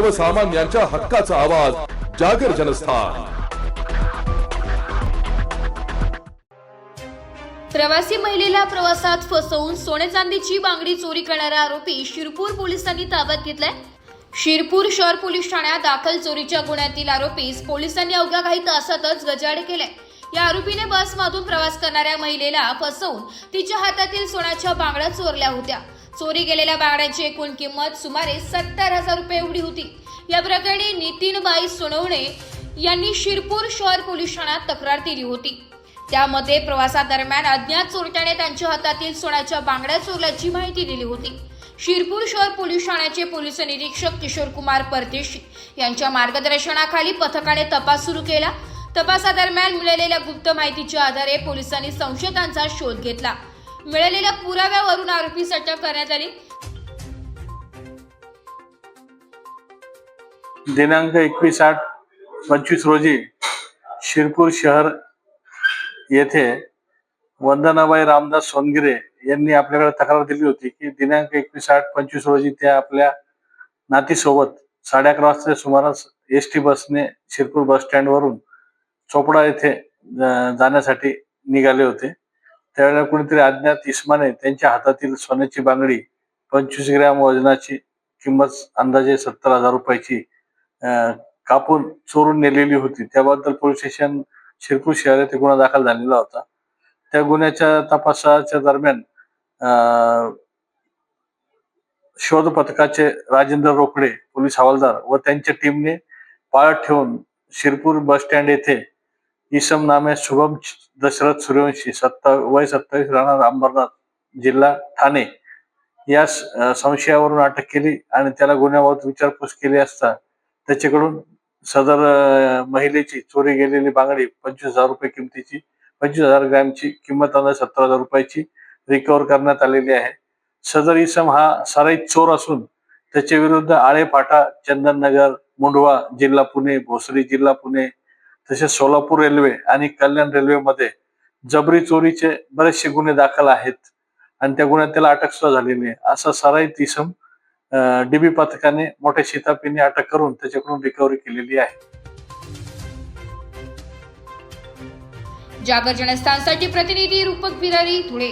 सर्वसामान्यांच्या हक्काचा आवाज जागर जनस्थान. प्रवासी महिलेला प्रवासात फसवून सोने चांदीची बांगडी चोरी करणारा आरोपी शिरपूर पोलिसांनी ताब्यात घेतलाय. शिरपूर शहर पोलीस ठाण्यात दाखल चोरीच्या गुन्ह्यातील आरोपीस पोलिसांनी अवघ्या काही तासातच गजाड केलाय. या आरोपीने बसमधून प्रवास करणाऱ्या महिलेला फसवून तिच्या हातातील सोन्याच्या बांगड्या चोरल्या होत्या. चोरी गेलेल्या बांगड्यांची एकूण किंमत सुमारे सत्तर हजार रुपये एवढी होती. या प्रकरणी नितीनबाई सोनवणे यांनी शिरपूर शहर पोलीस ठाण्यात तक्रार दिली होती. त्यामध्ये प्रवासादरम्यान अज्ञात चोरट्याने त्यांच्या हातातील सोन्याच्या बांगड्या चोरल्याची माहिती दिली होती. शिरपूर शहर पोलीस ठाण्याचे पोलीस निरीक्षक किशोर कुमार परदेशी यांच्या मार्गदर्शनाखाली पथकाने तपास सुरू केला. तपासादरम्यान मिळालेल्या गुप्त माहितीच्या आधारे पोलिसांनी संशयितांचा शोध घेतला. मिळालेल्या पुराव्यावरून आरोपीस अटक करण्यात आली. दिनांक एकवीस आठ पंचवीस रोजी शिरपूर शहर येथे वंदनाबाई रामदास सोनगिरे यांनी आपल्याकडे तक्रार दिली होती की दिनांक एकवीस आठ पंचवीस रोजी त्या आपल्या नातीसोबत साडे अकरा वाजता सुमारास एस टी बसने शिरपूर बस स्टँडवरून चोपडा येथे जाण्यासाठी निघाले होते. त्यावेळेला कुणीतरी अज्ञात इस्माने त्यांच्या हातातील सोन्याची बांगडी पंचवीस ग्रॅम वजनाची किंमत अंदाजे सत्तर हजार रुपयाची कापून चोरून नेलेली होती. त्याबद्दल पोलीस स्टेशन शिरपूर शहर येथे गुन्हा दाखल झालेला होता. त्या गुन्ह्याच्या तपासाच्या दरम्यान शोध पथकाचे राजेंद्र रोकडे पोलीस हवालदार व त्यांच्या टीमने पाळत ठेवून शिरपूर बस स्टँड येथे इसम नामे शुभम दशरथ सूर्यवंशी सत्ता वय सत्तावीस राहणार अंबरनाथ जिल्हा ठाणे. या संशयावरून अटक केली आणि त्याला गुन्ह्याबाबत विचारपूस केली असता त्याच्याकडून सदर महिलेची चोरी गेलेली बांगडी पंचवीस हजार रुपये किमतीची पंचवीस हजार ग्रॅमची किंमत अंदाज सत्तर हजार रुपयाची रिकव्हर करण्यात आलेली आहे. सदर इसम हा सराईत चोर असून त्याच्या विरुद्ध आळेफाटा चंदननगर मुंडवा जिल्हा पुणे भोसरी जिल्हा पुणे तसेच सोलापूर रेल्वे आणि कल्याण रेल्वेमध्ये जबरी चोरीचे बरेचसे गुन्हे दाखल आहेत. आणि त्या गुन्ह्यात त्याला अटक सुद्धा झालेली आहे. असा सराई तिसम डीबी पथकाने मोठ्या शितापीने अटक करून त्याच्याकडून रिकव्हरी केलेली आहे. जागर जनस्थानसाठी प्रतिनिधी रूपक बिरारी धुळे.